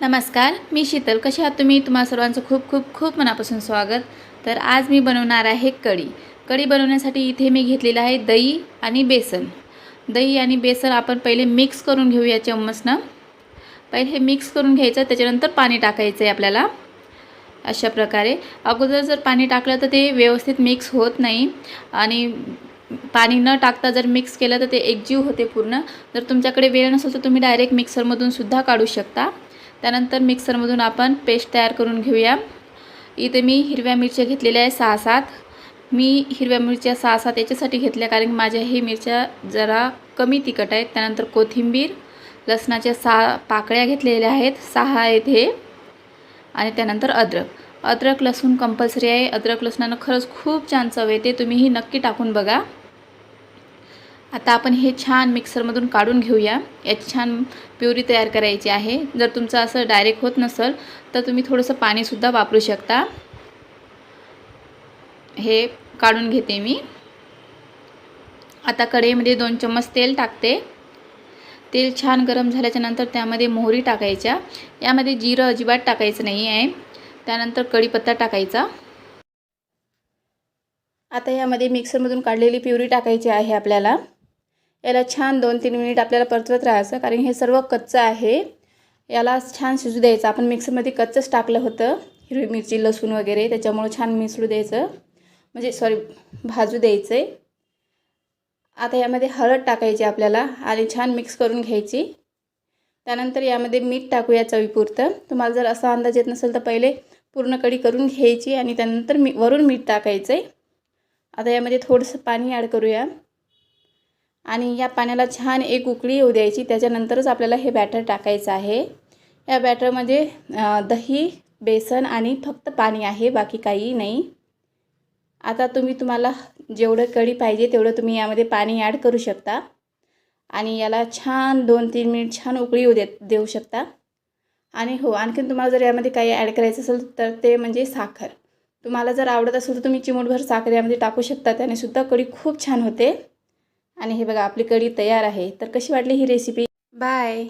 नमस्कार मी शीतल. कशी आहात तुम्ही? तुम्हा सर्वांचं खूप खूप खूप मनापासून स्वागत. तर आज मी बनवणार आहे कढी. कढी बनवण्यासाठी इथे मी घेतलेलं आहे दही आणि बेसन. दही आणि बेसन आपण पहिले मिक्स करून घेऊया चम्मचनं. पहिले हे मिक्स करून घ्यायचं त्याच्यानंतर पाणी टाकायचं आहे आपल्याला. अशा प्रकारे. अगोदर जर पाणी टाकलं तर ते व्यवस्थित मिक्स होत नाही. आणि पाणी न टाकता जर मिक्स केलं तर ते एकजीव होते पूर्ण. जर तुमच्याकडे वेळ नसेल तर तुम्ही डायरेक्ट मिक्सरमधून सुद्धा काढू शकता. त्यानंतर मिक्सरमधून आपण पेस्ट तयार करून घेऊया. इथे मी हिरव्या मिरच्या घेतलेल्या आहे सहा सात. मी हिरव्या मिरच्या सहा सात याच्यासाठी घेतल्या कारण माझ्या ही मिरच्या जरा कमी तिखट आहेत. त्यानंतर कोथिंबीर लसणाच्या सहा पाकळ्या घेतलेल्या आहेत. सहा आहेत हे. आणि त्यानंतर अद्रक. अद्रक लसूण कंपल्सरी आहे. अद्रक लसणानं खरंच खूप छान चव येते. तुम्हीही नक्की टाकून बघा. आता आपण हे छान मिक्सरमधून काढून घेऊया. याची छान प्युरी तयार करायची आहे. जर तुमचं असं डायरेक्ट होत नसेल तर तुम्ही थोडंसं पाणीसुद्धा वापरू शकता. हे काढून घेते मी. आता कढईमध्ये दोन चम्मच तेल टाकते. तेल छान गरम झाल्याच्यानंतर त्यामध्ये मोहरी टाकायच्या. यामध्ये जिरं अजिबात टाकायचं नाही आहे. त्यानंतर कढीपत्ता टाकायचा. आता यामध्ये मिक्सरमधून काढलेली प्युरी टाकायची आहे आपल्याला. याला छान दोन तीन मिनिट आपल्याला परतवत राहायचं कारण हे सर्व कच्चं आहे. याला छान शिजू द्यायचं. आपण मिक्सरमध्ये कच्चंच टाकलं होतं हिरवी मिरची लसूण वगैरे. त्याच्यामुळं छान मिसळू द्यायचं. म्हणजे सॉरी भाजू द्यायचं आहे आता यामध्ये हळद टाकायची आपल्याला आणि छान मिक्स करून घ्यायची. त्यानंतर यामध्ये मीठ टाकूया चवीपुरतं. तुम्हाला जर असा अंदाज येत नसेल तर पहिले पूर्ण कढी करून घ्यायची आणि त्यानंतर मी वरून मीठ टाकायचं आहे आता यामध्ये थोडंसं पाणी ॲड करूया. आणि या पाण्याला छान एक उकळी येऊ द्यायची. त्याच्यानंतरच आपल्याला हे बॅटर टाकायचं आहे. या बॅटरमध्ये दही बेसन आणि फक्त पाणी आहे बाकी काही नाही. आता तुम्ही तुम्हाला जेवढं कढी पाहिजे तेवढं तुम्ही यामध्ये पाणी ॲड करू शकता. आणि याला छान दोन तीन मिनिट छान उकळी येऊ देत देऊ शकता. आणि हो आणखीन तुम्हाला जर यामध्ये काही ॲड करायचं असेल तर ते म्हणजे साखर. तुम्हाला जर आवडत असेल तर तुम्ही चिमूटभर साखर यामध्ये टाकू शकता. त्याने सुद्धा कढी खूप छान होते. आणि हे बघा आपली कढी तयार आहे. तर कशी वाटली ही रेसिपी बाय